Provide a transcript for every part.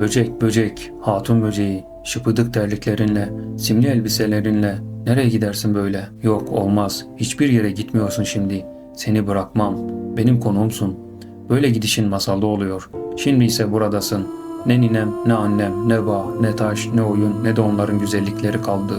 Böcek böcek, hatun böceği, şıpıdık terliklerinle, simli elbiselerinle nereye gidersin böyle? Yok olmaz, hiçbir yere gitmiyorsun şimdi. Seni bırakmam, benim konuğumsun. Böyle gidişin masalda oluyor. Şimdi ise buradasın. Ne ninem, ne annem, ne bağ, ne taş, ne oyun, ne de onların güzellikleri kaldı.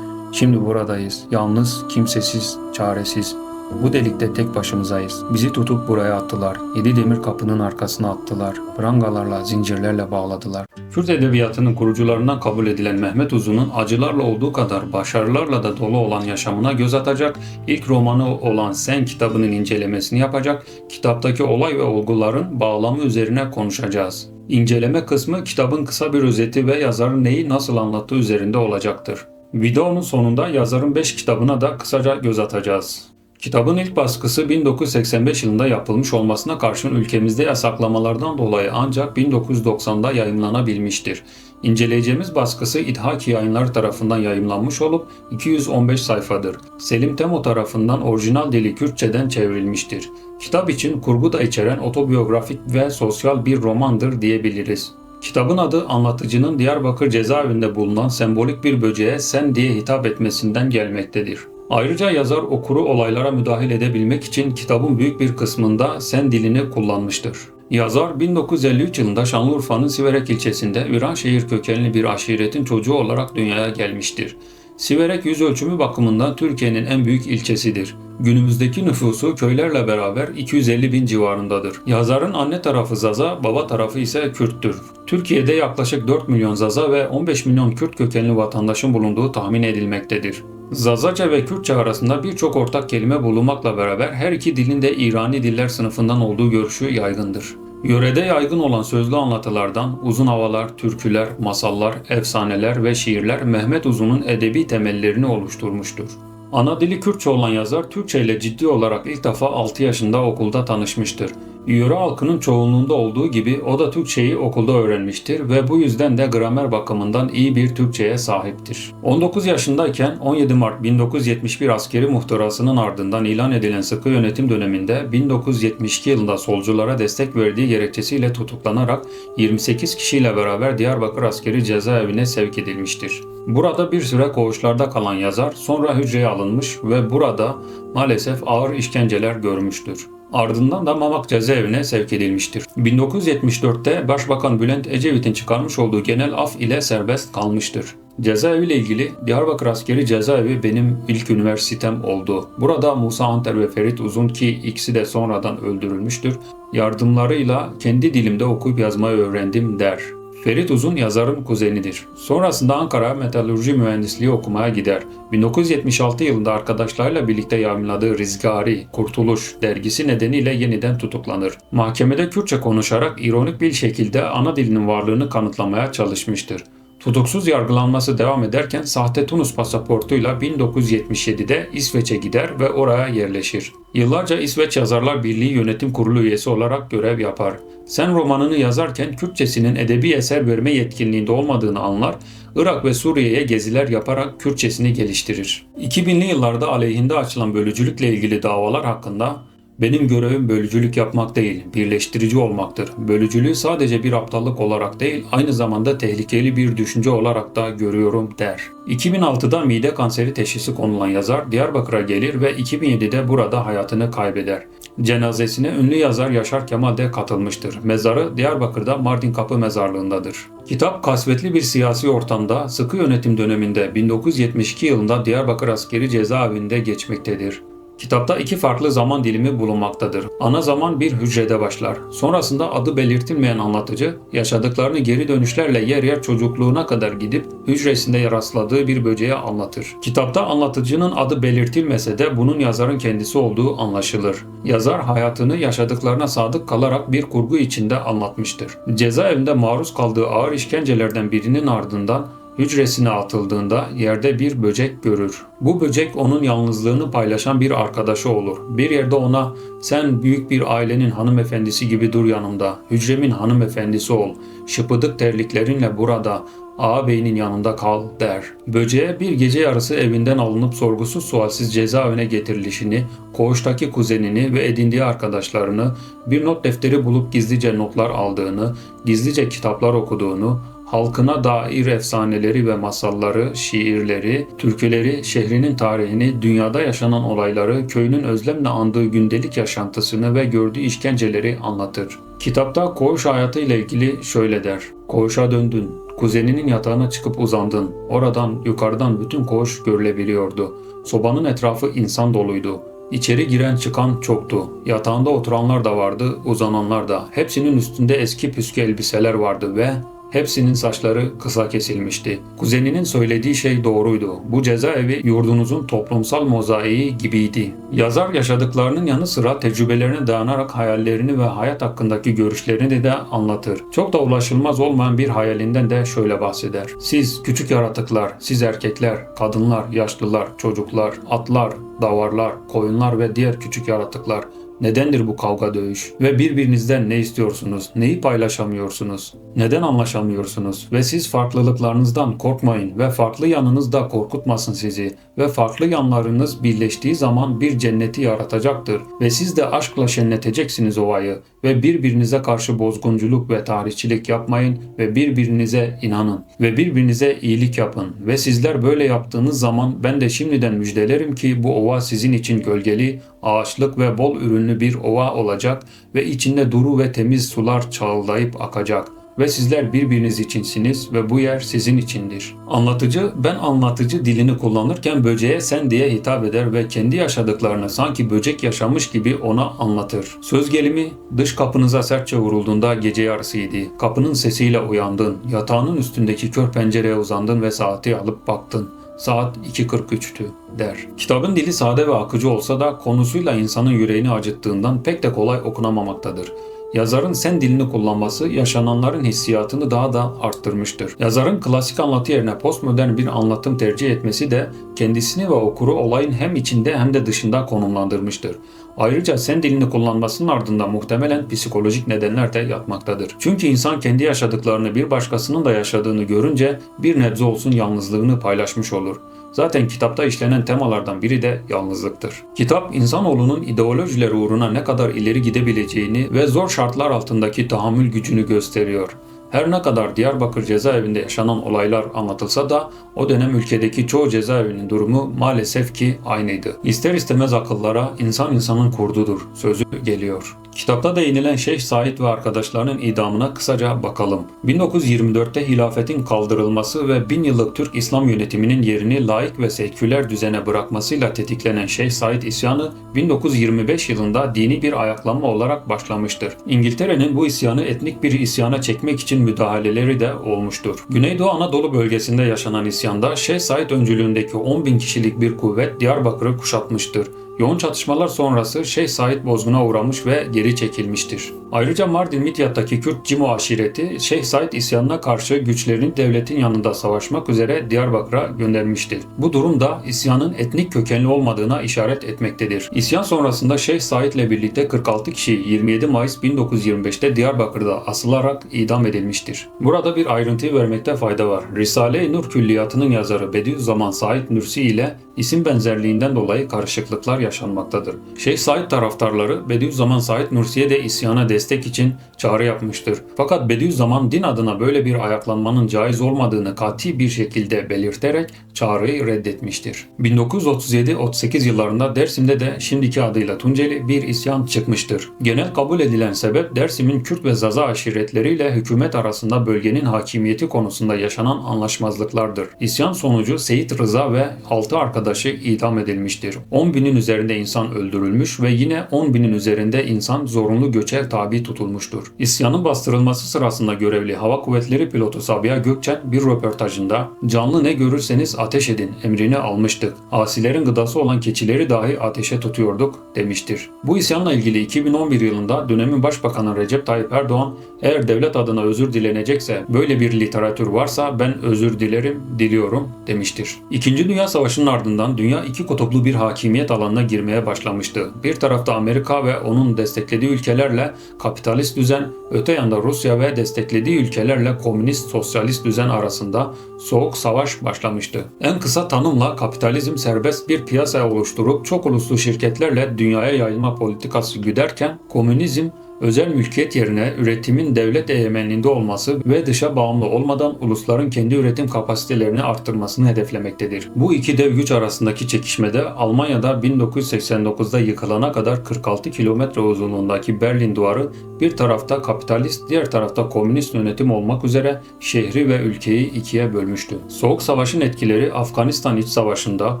Şimdi buradayız, yalnız, kimsesiz, çaresiz. Bu delikte tek başımızayız. Bizi tutup buraya attılar. Yedi demir kapının arkasına attılar. Prangalarla, zincirlerle bağladılar. Kürt edebiyatının kurucularından kabul edilen Mehmet Uzun'un acılarla olduğu kadar başarılarla da dolu olan yaşamına göz atacak, ilk romanı olan Sen kitabının incelemesini yapacak, kitaptaki olay ve olguların bağlamı üzerine konuşacağız. İnceleme kısmı kitabın kısa bir özeti ve yazarın neyi nasıl anlattığı üzerinde olacaktır. Videonun sonunda yazarın 5 kitabına da kısaca göz atacağız. Kitabın ilk baskısı 1985 yılında yapılmış olmasına karşın ülkemizde yasaklamalardan dolayı ancak 1990'da yayımlanabilmiştir. İnceleyeceğimiz baskısı İdhaki Yayınları tarafından yayımlanmış olup 215 sayfadır. Selim Temo tarafından orijinal dili Kürtçeden çevrilmiştir. Kitap için kurgu da içeren otobiyografik ve sosyal bir romandır diyebiliriz. Kitabın adı anlatıcının Diyarbakır cezaevinde bulunan sembolik bir böceğe sen diye hitap etmesinden gelmektedir. Ayrıca yazar okuru olaylara müdahil edebilmek için kitabın büyük bir kısmında sen dilini kullanmıştır. Yazar 1953 yılında Şanlıurfa'nın Siverek ilçesinde Viranşehir kökenli bir aşiretin çocuğu olarak dünyaya gelmiştir. Siverek yüz ölçümü bakımından Türkiye'nin en büyük ilçesidir. Günümüzdeki nüfusu köylerle beraber 250 bin civarındadır. Yazarın anne tarafı Zaza, baba tarafı ise Kürttür. Türkiye'de yaklaşık 4 milyon Zaza ve 15 milyon Kürt kökenli vatandaşın bulunduğu tahmin edilmektedir. Zazaca ve Kürtçe arasında birçok ortak kelime bulunmakla beraber her iki dilin de İrani diller sınıfından olduğu görüşü yaygındır. Yörede yaygın olan sözlü anlatılardan uzun havalar, türküler, masallar, efsaneler ve şiirler Mehmet Uzun'un edebi temellerini oluşturmuştur. Ana dili Kürtçe olan yazar Türkçe ile ciddi olarak ilk defa 6 yaşında okulda tanışmıştır. Yöre halkının çoğunluğunda olduğu gibi o da Türkçeyi okulda öğrenmiştir ve bu yüzden de gramer bakımından iyi bir Türkçeye sahiptir. 19 yaşındayken 17 Mart 1971 askeri muhtırasının ardından ilan edilen sıkı yönetim döneminde 1972 yılında solculara destek verdiği gerekçesiyle tutuklanarak 28 kişiyle beraber Diyarbakır askeri cezaevine sevk edilmiştir. Burada bir süre koğuşlarda kalan yazar sonra hücreye alınmış ve burada maalesef ağır işkenceler görmüştür. Ardından da Mamak cezaevine sevk edilmiştir. 1974'te Başbakan Bülent Ecevit'in çıkarmış olduğu genel af ile serbest kalmıştır. Cezaevi ile ilgili Diyarbakır Askeri Cezaevi benim ilk üniversitem oldu. Burada Musa Anter ve Ferit Uzun ki ikisi de sonradan öldürülmüştür. Yardımlarıyla kendi dilimde okuyup yazmayı öğrendim der. Ferit Uzun yazarın kuzenidir. Sonrasında Ankara metalurji mühendisliği okumaya gider. 1976 yılında arkadaşlarıyla birlikte yayımladığı Rizgari, Kurtuluş dergisi nedeniyle yeniden tutuklanır. Mahkemede Kürtçe konuşarak ironik bir şekilde ana dilinin varlığını kanıtlamaya çalışmıştır. Tutuksuz yargılanması devam ederken sahte Tunus pasaportuyla 1977'de İsveç'e gider ve oraya yerleşir. Yıllarca İsveç Yazarlar Birliği Yönetim Kurulu üyesi olarak görev yapar. Sen romanını yazarken Kürtçesinin edebi eser verme yetkinliğinde olmadığını anlar, Irak ve Suriye'ye geziler yaparak Kürtçesini geliştirir. 2000'li yıllarda aleyhinde açılan bölücülükle ilgili davalar hakkında benim görevim bölücülük yapmak değil, birleştirici olmaktır. Bölücülüğü sadece bir aptallık olarak değil, aynı zamanda tehlikeli bir düşünce olarak da görüyorum der. 2006'da mide kanseri teşhisi konulan yazar Diyarbakır'a gelir ve 2007'de burada hayatını kaybeder. Cenazesine ünlü yazar Yaşar Kemal de katılmıştır. Mezarı Diyarbakır'da Mardin Kapı Mezarlığı'ndadır. Kitap kasvetli bir siyasi ortamda sıkı yönetim döneminde 1972 yılında Diyarbakır Askeri Cezaevinde geçmektedir. Kitapta iki farklı zaman dilimi bulunmaktadır. Ana zaman bir hücrede başlar. Sonrasında adı belirtilmeyen anlatıcı, yaşadıklarını geri dönüşlerle yer yer çocukluğuna kadar gidip hücresinde rastladığı bir böceğe anlatır. Kitapta anlatıcının adı belirtilmese de bunun yazarın kendisi olduğu anlaşılır. Yazar hayatını yaşadıklarına sadık kalarak bir kurgu içinde anlatmıştır. Cezaevinde maruz kaldığı ağır işkencelerden birinin ardından Hücresine atıldığında yerde bir böcek görür. Bu böcek onun yalnızlığını paylaşan bir arkadaşı olur. Bir yerde ona sen büyük bir ailenin hanımefendisi gibi dur yanımda, hücremin hanımefendisi ol, şıpıdık terliklerinle burada, ağabeyinin yanında kal der. Böceğe bir gece yarısı evinden alınıp sorgusuz sualsiz cezaevine getirilişini, koğuştaki kuzenini ve edindiği arkadaşlarını, bir not defteri bulup gizlice notlar aldığını, gizlice kitaplar okuduğunu, halkına dair efsaneleri ve masalları, şiirleri, türküleri, şehrinin tarihini, dünyada yaşanan olayları, köyünün özlemle andığı gündelik yaşantısını ve gördüğü işkenceleri anlatır. Kitapta koğuş hayatı ile ilgili şöyle der. Koğuşa döndün, kuzeninin yatağına çıkıp uzandın. Oradan yukarıdan bütün koğuş görülebiliyordu. Sobanın etrafı insan doluydu. İçeri giren çıkan çoktu. Yatağında oturanlar da vardı, uzananlar da. Hepsinin üstünde eski püskü elbiseler vardı ve hepsinin saçları kısa kesilmişti. Kuzeninin söylediği şey doğruydu. Bu cezaevi yurdunuzun toplumsal mozaiği gibiydi. Yazar yaşadıklarının yanı sıra tecrübelerine dayanarak hayallerini ve hayat hakkındaki görüşlerini de anlatır. Çok da ulaşılmaz olmayan bir hayalinden de şöyle bahseder. Siz küçük yaratıklar, siz erkekler, kadınlar, yaşlılar, çocuklar, atlar, davarlar, koyunlar ve diğer küçük yaratıklar Nedendir bu kavga dövüş? Ve birbirinizden ne istiyorsunuz? Neyi paylaşamıyorsunuz? Neden anlaşamıyorsunuz? Ve siz farklılıklarınızdan korkmayın ve farklı yanınız da korkutmasın sizi. Ve farklı yanlarınız birleştiği zaman bir cenneti yaratacaktır. Ve siz de aşkla şenleteceksiniz ovayı. Ve birbirinize karşı bozgunculuk ve tarihçilik yapmayın ve birbirinize inanın. Ve birbirinize iyilik yapın. Ve sizler böyle yaptığınız zaman ben de şimdiden müjdelerim ki bu ova sizin için gölgeli, ağaçlık ve bol ürünlü bir ova olacak ve içinde duru ve temiz sular çağıldayıp akacak ve sizler birbiriniz içinsiniz ve bu yer sizin içindir. Anlatıcı ben anlatıcı dilini kullanırken böceğe sen diye hitap eder ve kendi yaşadıklarını sanki böcek yaşamış gibi ona anlatır. Söz gelimi dış kapınıza sertçe vurulduğunda gece yarısıydı. Kapının sesiyle uyandın, yatağının üstündeki kör pencereye uzandın ve saati alıp baktın. Saat 2.43'tü der. Kitabın dili sade ve akıcı olsa da konusuyla insanın yüreğini acıttığından pek de kolay okunamamaktadır. Yazarın sen dilini kullanması yaşananların hissiyatını daha da arttırmıştır. Yazarın klasik anlatı yerine postmodern bir anlatım tercih etmesi de kendisini ve okuru olayın hem içinde hem de dışında konumlandırmıştır. Ayrıca sen dilini kullanmasının ardında muhtemelen psikolojik nedenler de yatmaktadır. Çünkü insan kendi yaşadıklarını bir başkasının da yaşadığını görünce bir nebze olsun yalnızlığını paylaşmış olur. Zaten kitapta işlenen temalardan biri de yalnızlıktır. Kitap insanoğlunun ideolojileri uğruna ne kadar ileri gidebileceğini ve zor şartlar altındaki tahammül gücünü gösteriyor. Her ne kadar Diyarbakır cezaevinde yaşanan olaylar anlatılsa da o dönem ülkedeki çoğu cezaevinin durumu maalesef ki aynıydı. İster istemez akıllara insan insanın kurdudur sözü geliyor. Kitapta değinilen Şeyh Said ve arkadaşlarının idamına kısaca bakalım. 1924'te hilafetin kaldırılması ve bin yıllık Türk İslam yönetiminin yerini laik ve seküler düzene bırakmasıyla tetiklenen Şeyh Said isyanı 1925 yılında dini bir ayaklanma olarak başlamıştır. İngiltere'nin bu isyanı etnik bir isyana çekmek için müdahaleleri de olmuştur. Güneydoğu Anadolu bölgesinde yaşanan isyanda Şeyh Said öncülüğündeki 10 bin kişilik bir kuvvet Diyarbakır'ı kuşatmıştır. Yoğun çatışmalar sonrası Şeyh Said bozguna uğramış ve geri çekilmiştir. Ayrıca Mardin Midyat'taki Kürt Cimo aşireti Şeyh Said isyanına karşı güçlerini devletin yanında savaşmak üzere Diyarbakır'a göndermiştir. Bu durum da isyanın etnik kökenli olmadığına işaret etmektedir. İsyan sonrasında Şeyh Said ile birlikte 46 kişi 27 Mayıs 1925'te Diyarbakır'da asılarak idam edilmiştir. Burada bir ayrıntıyı vermekte fayda var. Risale-i Nur Külliyatı'nın yazarı Bediüzzaman Said Nursi ile isim benzerliğinden dolayı karışıklıklar yaşanmaktadır. Şeyh Said taraftarları Bediüzzaman Said Nursi'ye de isyana destek için çağrı yapmıştır. Fakat Bediüzzaman din adına böyle bir ayaklanmanın caiz olmadığını kati bir şekilde belirterek çağrıyı reddetmiştir. 1937-38 yıllarında Dersim'de de şimdiki adıyla Tunceli bir isyan çıkmıştır. Genel kabul edilen sebep Dersim'in Kürt ve Zaza aşiretleriyle hükümet arasında bölgenin hakimiyeti konusunda yaşanan anlaşmazlıklardır. İsyan sonucu Seyit Rıza ve 6 arkadaşı idam edilmiştir. 10 binin üzerinde insan öldürülmüş ve yine 10 binin üzerinde insan zorunlu göçe tabi tutulmuştur. İsyanın bastırılması sırasında görevli Hava Kuvvetleri pilotu Sabiha Gökçen bir röportajında canlı ne görürseniz ateş edin emrini almıştık. Asilerin gıdası olan keçileri dahi ateşe tutuyorduk demiştir. Bu isyanla ilgili 2011 yılında dönemin Başbakanı Recep Tayyip Erdoğan eğer devlet adına özür dilenecekse böyle bir literatür varsa ben özür dilerim, diliyorum demiştir. İkinci Dünya Savaşı'nın ardından dünya iki kutuplu bir hakimiyet alanına girmeye başlamıştı. Bir tarafta Amerika ve onun desteklediği ülkelerle kapitalist düzen, öte yanda Rusya ve desteklediği ülkelerle komünist sosyalist düzen arasında soğuk savaş başlamıştı. En kısa tanımla kapitalizm serbest bir piyasa oluşturup çok uluslu şirketlerle dünyaya yayılma politikası güderken komünizm Özel mülkiyet yerine üretimin devlet egemenliğinde olması ve dışa bağımlı olmadan ulusların kendi üretim kapasitelerini arttırmasını hedeflemektedir. Bu iki dev güç arasındaki çekişmede Almanya'da 1989'da yıkılana kadar 46 kilometre uzunluğundaki Berlin Duvarı bir tarafta kapitalist, diğer tarafta komünist yönetim olmak üzere şehri ve ülkeyi ikiye bölmüştü. Soğuk Savaş'ın etkileri Afganistan İç Savaşı'nda,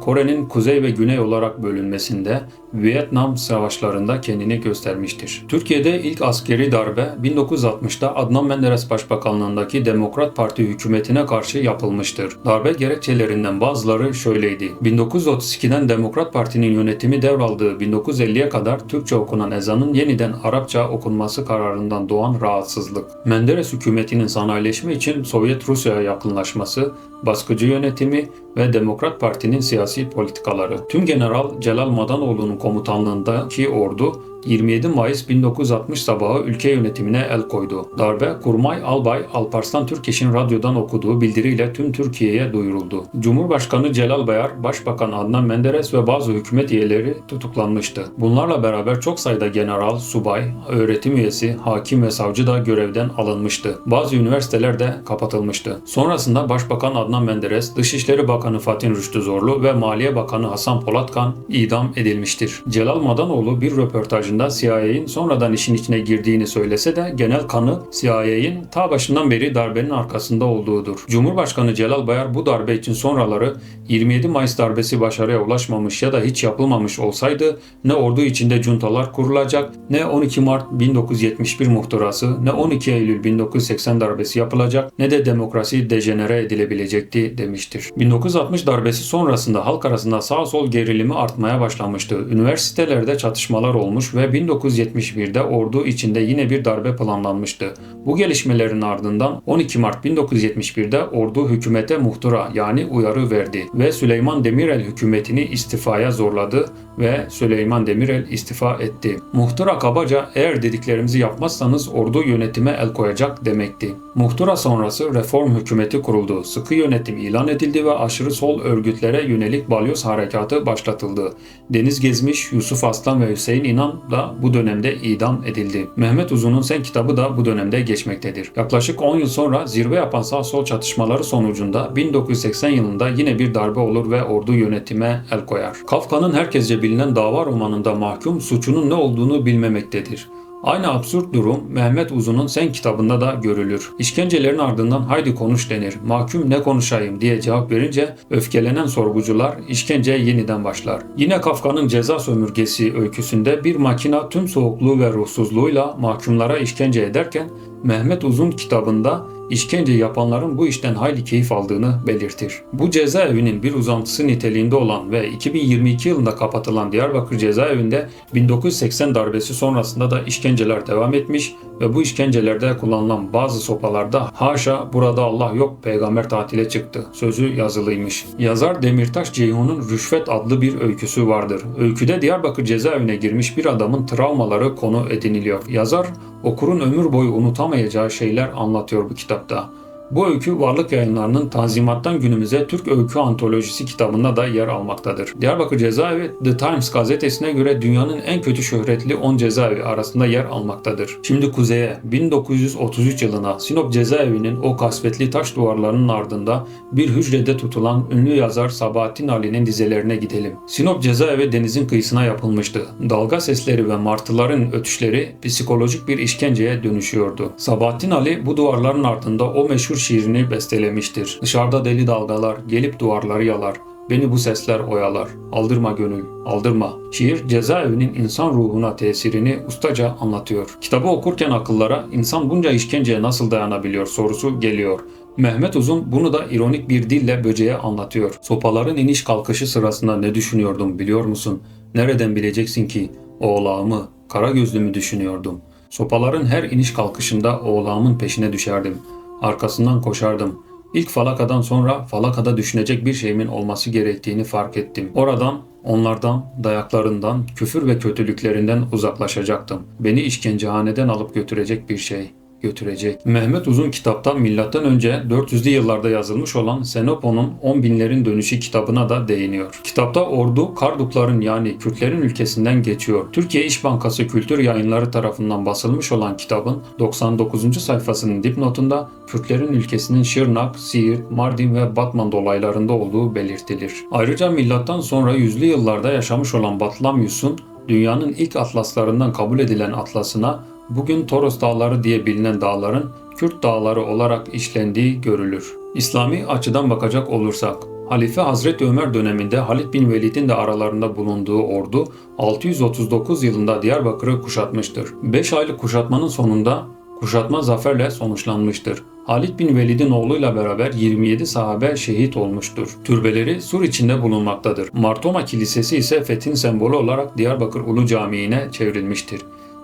Kore'nin kuzey ve güney olarak bölünmesinde, Vietnam savaşlarında kendini göstermiştir. Türkiye'de ilk askeri darbe 1960'da Adnan Menderes Başbakanlığındaki Demokrat Parti hükümetine karşı yapılmıştır. Darbe gerekçelerinden bazıları şöyleydi. 1932'den Demokrat Parti'nin yönetimi devraldığı 1950'ye kadar Türkçe okunan ezanın yeniden Arapça okunması kararından doğan rahatsızlık. Menderes hükümetinin sanayileşme için Sovyet Rusya'ya yakınlaşması, baskıcı yönetimi ve Demokrat Parti'nin siyasi politikaları. Tüm General Celal Madanoğlu'nun komutanlığındaki ordu 27 Mayıs 1960 sabahı ülke yönetimine el koydu. Darbe, Kurmay Albay Alparslan Türkeş'in radyodan okuduğu bildiriyle tüm Türkiye'ye duyuruldu. Cumhurbaşkanı Celal Bayar, Başbakan Adnan Menderes ve bazı hükümet üyeleri tutuklanmıştı. Bunlarla beraber çok sayıda general, subay, öğretim üyesi, hakim ve savcı da görevden alınmıştı. Bazı üniversiteler de kapatılmıştı. Sonrasında Başbakan Adnan Menderes, Dışişleri Bakanı Fatih Rüştü Zorlu ve Maliye Bakanı Hasan Polatkan idam edilmiştir. Celal Madanoğlu bir röportajında CIA'in sonradan işin içine girdiğini söylese de genel kanı CIA'in ta başından beri darbenin arkasında olduğudur. Cumhurbaşkanı Celal Bayar bu darbe için sonraları 27 Mayıs darbesi başarıya ulaşmamış ya da hiç yapılmamış olsaydı ne ordu içinde cuntalar kurulacak, ne 12 Mart 1971 muhtırası, ne 12 Eylül 1980 darbesi yapılacak, ne de demokrasi dejenere edilebilecekti demiştir. 1960 darbesi sonrasında halk arasında sağ sol gerilimi artmaya başlamıştı. Üniversitelerde çatışmalar olmuş ve 1971'de ordu içinde yine bir darbe planlanmıştı. Bu gelişmelerin ardından 12 Mart 1971'de ordu hükümete muhtıra yani uyarı verdi ve Süleyman Demirel hükümetini istifaya zorladı ve Süleyman Demirel istifa etti. Muhtıra kabaca eğer dediklerimizi yapmazsanız ordu yönetime el koyacak demekti. Muhtıra sonrası reform hükümeti kuruldu. Sıkı yönetim ilan edildi ve aşırı sol örgütlere yönelik balyoz harekatı başlatıldı. Deniz Gezmiş, Yusuf Aslan ve Hüseyin İnan da bu dönemde idam edildi. Mehmet Uzun'un Sen kitabı da bu dönemde geçmektedir. Yaklaşık 10 yıl sonra zirve yapan sağ sol çatışmaları sonucunda 1980 yılında yine bir darbe olur ve ordu yönetime el koyar. Kafka'nın herkesce bilinen dava romanında mahkum suçunun ne olduğunu bilmemektedir. Aynı absürt durum Mehmet Uzun'un Sen kitabında da görülür. İşkencelerin ardından haydi konuş denir. Mahkum ne konuşayım diye cevap verince öfkelenen sorgucular işkenceye yeniden başlar. Yine Kafka'nın Ceza Sömürgesi öyküsünde bir makina tüm soğukluğu ve ruhsuzluğuyla mahkumlara işkence ederken Mehmet Uzun kitabında işkence yapanların bu işten hayli keyif aldığını belirtir. Bu cezaevinin bir uzantısı niteliğinde olan ve 2022 yılında kapatılan Diyarbakır cezaevinde 1980 darbesi sonrasında da işkenceler devam etmiş ve bu işkencelerde kullanılan bazı sopalarda haşa burada Allah yok peygamber tatile çıktı sözü yazılıymış. Yazar Demirtaş Ceyhun'un Rüşvet adlı bir öyküsü vardır. Öyküde Diyarbakır cezaevine girmiş bir adamın travmaları konu ediniliyor. Yazar okurun ömür boyu unutamayacağı şeyler anlatıyor bu kitapta. Bu öykü Varlık Yayınları'nın Tanzimat'tan günümüze Türk Öykü Antolojisi kitabında da yer almaktadır. Diyarbakır Cezaevi The Times gazetesine göre dünyanın en kötü şöhretli 10 cezaevi arasında yer almaktadır. Şimdi kuzeye 1933 yılına Sinop Cezaevi'nin o kasvetli taş duvarlarının ardında bir hücrede tutulan ünlü yazar Sabahattin Ali'nin dizelerine gidelim. Sinop Cezaevi denizin kıyısına yapılmıştı. Dalga sesleri ve martıların ötüşleri psikolojik bir işkenceye dönüşüyordu. Sabahattin Ali bu duvarların ardında o meşhur şiirini bestelemiştir. Dışarıda deli dalgalar gelip duvarları yalar. Beni bu sesler oyalar. Aldırma gönül, aldırma. Şiir cezaevinin insan ruhuna tesirini ustaca anlatıyor. Kitabı okurken akıllara insan bunca işkenceye nasıl dayanabiliyor sorusu geliyor. Mehmet Uzun bunu da ironik bir dille böceğe anlatıyor. Sopaların iniş kalkışı sırasında ne düşünüyordum biliyor musun? Nereden bileceksin ki? Oğlağımı, kara gözlümü düşünüyordum. Sopaların her iniş kalkışında oğlağımın peşine düşerdim. Arkasından koşardım. İlk falakadan sonra falakada düşünecek bir şeyimin olması gerektiğini fark ettim. Oradan, onlardan, dayaklarından, küfür ve kötülüklerinden uzaklaşacaktım. Beni işkencehaneden alıp götürecek bir şey. Götürecek. Mehmet Uzun kitapta milattan önce 400'lü yıllarda yazılmış olan Xenophon'un 10 binlerin dönüşü kitabına da değiniyor. Kitapta ordu Kardukların yani Kürtlerin ülkesinden geçiyor. Türkiye İş Bankası Kültür Yayınları tarafından basılmış olan kitabın 99. sayfasının dipnotunda Kürtlerin ülkesinin Şırnak, Siirt, Mardin ve Batman dolaylarında olduğu belirtilir. Ayrıca milattan sonra yüzlü yıllarda yaşamış olan Batlamyus'un dünyanın ilk atlaslarından kabul edilen atlasına bugün Toros Dağları diye bilinen dağların Kürt dağları olarak işlendiği görülür. İslami açıdan bakacak olursak, Halife Hazreti Ömer döneminde Halid bin Velid'in de aralarında bulunduğu ordu 639 yılında Diyarbakır'ı kuşatmıştır. 5 aylık kuşatmanın sonunda kuşatma zaferle sonuçlanmıştır. Halid bin Velid'in oğluyla beraber 27 sahabe şehit olmuştur. Türbeleri sur içinde bulunmaktadır. Martoma Kilisesi ise fethin sembolü olarak Diyarbakır Ulu Camii'ne çevrilmiştir.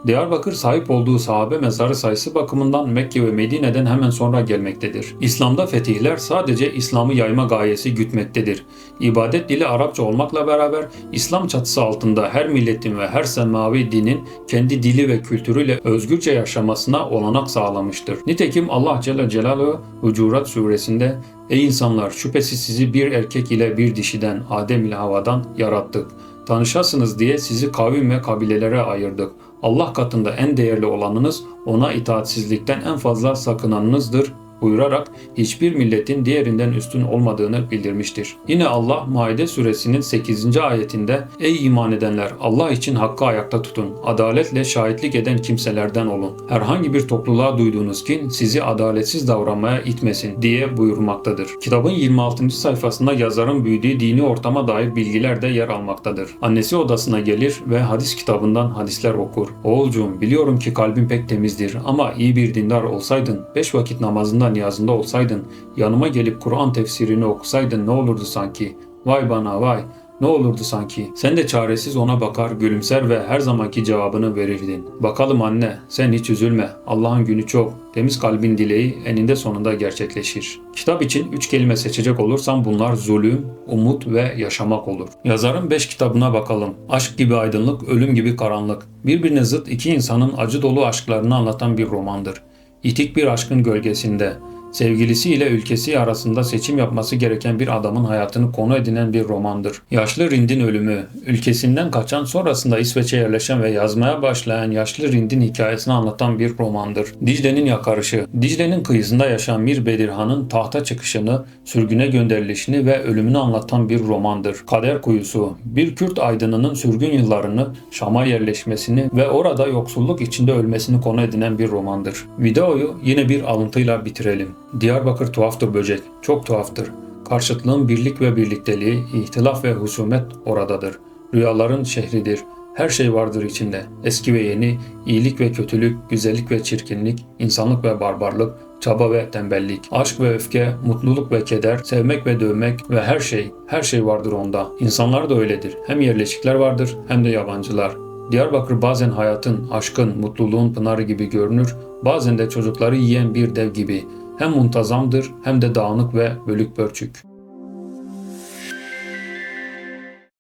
Diyarbakır sahip olduğu sahabe mezarı sayısı bakımından Mekke ve Medine'den hemen sonra gelmektedir. İslam'da fetihler sadece İslam'ı yayma gayesi gütmektedir. İbadet dili Arapça olmakla beraber İslam çatısı altında her milletin ve her semavi dinin kendi dili ve kültürüyle özgürce yaşamasına olanak sağlamıştır. Nitekim Allah Celle Celaluhu Hucurat suresinde Ey insanlar şüphesiz sizi bir erkek ile bir dişiden Adem ile Hava'dan yarattık. Tanışasınız diye sizi kavim ve kabilelere ayırdık. Allah katında en değerli olanınız ona itaatsizlikten en fazla sakınanınızdır buyurarak hiçbir milletin diğerinden üstün olmadığını bildirmiştir. Yine Allah Maide suresinin 8. ayetinde Ey iman edenler Allah için hakkı ayakta tutun. Adaletle şahitlik eden kimselerden olun. Herhangi bir topluluğa duyduğunuz kin sizi adaletsiz davranmaya itmesin diye buyurmaktadır. Kitabın 26. sayfasında yazarın büyüdüğü dini ortama dair bilgiler de yer almaktadır. Annesi odasına gelir ve hadis kitabından hadisler okur. Oğulcuğum biliyorum ki kalbin pek temizdir ama iyi bir dindar olsaydın, beş vakit namazında niyazında olsaydın, yanıma gelip Kur'an tefsirini okusaydın ne olurdu sanki? Vay bana vay, ne olurdu sanki? Sen de çaresiz ona bakar, gülümser ve her zamanki cevabını verirdin. Bakalım anne, sen hiç üzülme. Allah'ın günü çok. Temiz kalbin dileği eninde sonunda gerçekleşir. Kitap için üç kelime seçecek olursam bunlar zulüm, umut ve yaşamak olur. Yazarın beş kitabına bakalım. Aşk gibi aydınlık, ölüm gibi karanlık. Birbirine zıt iki insanın acı dolu aşklarını anlatan bir romandır. İtik bir aşkın gölgesinde, sevgilisi ile ülkesi arasında seçim yapması gereken bir adamın hayatını konu edinen bir romandır. Yaşlı Rind'in ölümü, ülkesinden kaçan sonrasında İsveç'e yerleşen ve yazmaya başlayan yaşlı Rind'in hikayesini anlatan bir romandır. Dicle'nin yakarışı, Dicle'nin kıyısında yaşayan Mir Bedirhan'ın tahta çıkışını, sürgüne gönderilişini ve ölümünü anlatan bir romandır. Kader Kuyusu, bir Kürt aydınının sürgün yıllarını, Şam'a yerleşmesini ve orada yoksulluk içinde ölmesini konu edinen bir romandır. Videoyu yine bir alıntıyla bitirelim. Diyarbakır tuhaftır böcek, çok tuhaftır. Karşıtlığın birlik ve birlikteliği, ihtilaf ve husumet oradadır. Rüyaların şehridir. Her şey vardır içinde. Eski ve yeni, iyilik ve kötülük, güzellik ve çirkinlik, insanlık ve barbarlık, çaba ve tembellik, aşk ve öfke, mutluluk ve keder, sevmek ve dövmek ve her şey, her şey vardır onda. İnsanlar da öyledir. Hem yerleşikler vardır hem de yabancılar. Diyarbakır bazen hayatın, aşkın, mutluluğun pınarı gibi görünür, bazen de çocukları yiyen bir dev gibi. Hem muntazamdır hem de dağınık ve bölük pörçük.